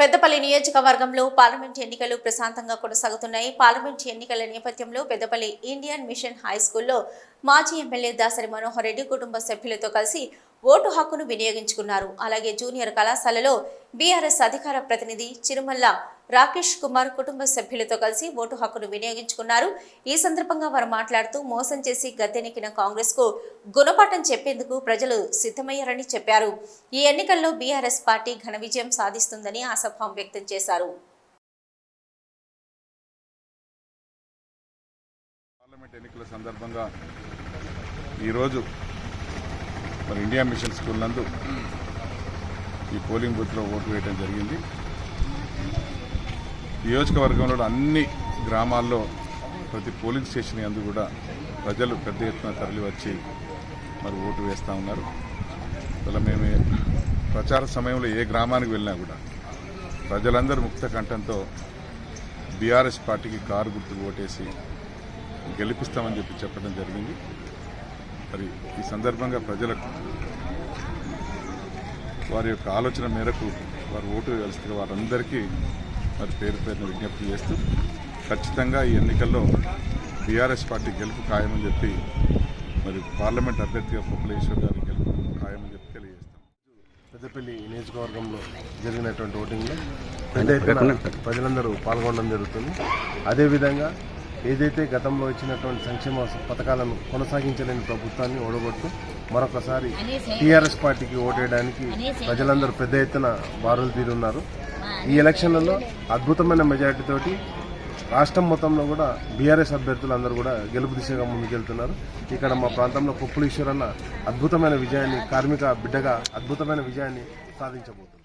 పెద్దపల్లి నియోజకవర్గంలో పార్లమెంట్ ఎన్నికలు ప్రశాంతంగా కొనసాగుతున్నాయి. పార్లమెంట్ ఎన్నికల నేపథ్యంలో పెద్దపల్లి ఇండియన్ మిషన్ హై స్కూల్లో మాజీ ఎమ్మెల్యే దాసరి మనోహర్ రెడ్డి కుటుంబ సభ్యులతో కలిసి ఓటు హక్కును వినియోగించుకున్నారు. అలాగే జూనియర్ కళాశాలలో బీఆర్ఎస్ అధికార ప్రతినిధి చిరుమల్ల రాకేష్ కుమార్ కుటుంబ సభ్యులతో కలిసి ఓటు హక్కును వినియోగించుకున్నారు. ఈ సందర్భంగా వారు మాట్లాడుతూ మోసం చేసి గద్దెనెక్కిన కాంగ్రెస్కు గుణపాఠం చెప్పేందుకు ప్రజలు సిద్ధమయ్యారని చెప్పారు. ఈ ఎన్నికల్లో బీఆర్ఎస్ పార్టీ ఘన విజయం సాధిస్తుందని ఆశాభావం వ్యక్తం చేశారు. పార్లమెంట్ ఎన్నికల సందర్భంగా ఈరోజు మరి ఇండియా మిషన్ స్కూల్ నందు ఈ పోలింగ్ బూత్లో ఓటు వేయడం జరిగింది. నియోజకవర్గంలో అన్ని గ్రామాల్లో ప్రతి పోలింగ్ స్టేషన్ అందు కూడా ప్రజలు పెద్ద ఎత్తున తరలి వచ్చి మరి ఓటు వేస్తూ ఉన్నారు. అలా మేము ప్రచార సమయంలో ఏ గ్రామానికి వెళ్ళినా కూడా ప్రజలందరూ ముక్త కంఠంతో బీఆర్ఎస్ పార్టీకి కారు గుర్తుకు ఓటేసి గెలిపిస్తామని చెప్పి చెప్పడం జరిగింది. మరి ఈ సందర్భంగా ప్రజలకు వారి యొక్క ఆలోచన మేరకు వారు ఓటు వేయాల్సిందిగా వారందరికీ మరి పేరు పేరున విజ్ఞప్తి చేస్తూ ఖచ్చితంగా ఈ ఎన్నికల్లో బీఆర్ఎస్ పార్టీ గెలుపు ఖాయమని చెప్పి మరి పార్లమెంట్ అభ్యర్థిగా పొప్పలేశ్వర్ గారి గెలుపు ఖాయమని చెప్పి తెలియజేస్తాం. పెద్దపల్లి నియోజకవర్గంలో జరిగినటువంటి ఓటింగ్లో పెద్ద ప్రజలందరూ పాల్గొనడం జరుగుతుంది. అదేవిధంగా ఏదైతే గతంలో ఇచ్చినటువంటి సంక్షేమ పథకాలను కొనసాగించలేని ప్రభుత్వాన్ని ఓడగొట్టు మరొకసారి టీఆర్ఎస్ పార్టీకి ఓటేయడానికి ప్రజలందరూ పెద్ద ఎత్తున బారులు తీరున్నారు. ఈ ఎలక్షన్లలో అద్భుతమైన మెజార్టీతోటి రాష్ట్రం మొత్తంలో కూడా బీఆర్ఎస్ అభ్యర్థులు అందరూ కూడా గెలుపు దిశగా ముందుకెళ్తున్నారు. ఇక్కడ మా ప్రాంతంలో కుప్పులీశ్వర్ అద్భుతమైన విజయాన్ని కార్మిక బిడ్డగా అద్భుతమైన విజయాన్ని సాధించబోతున్నారు.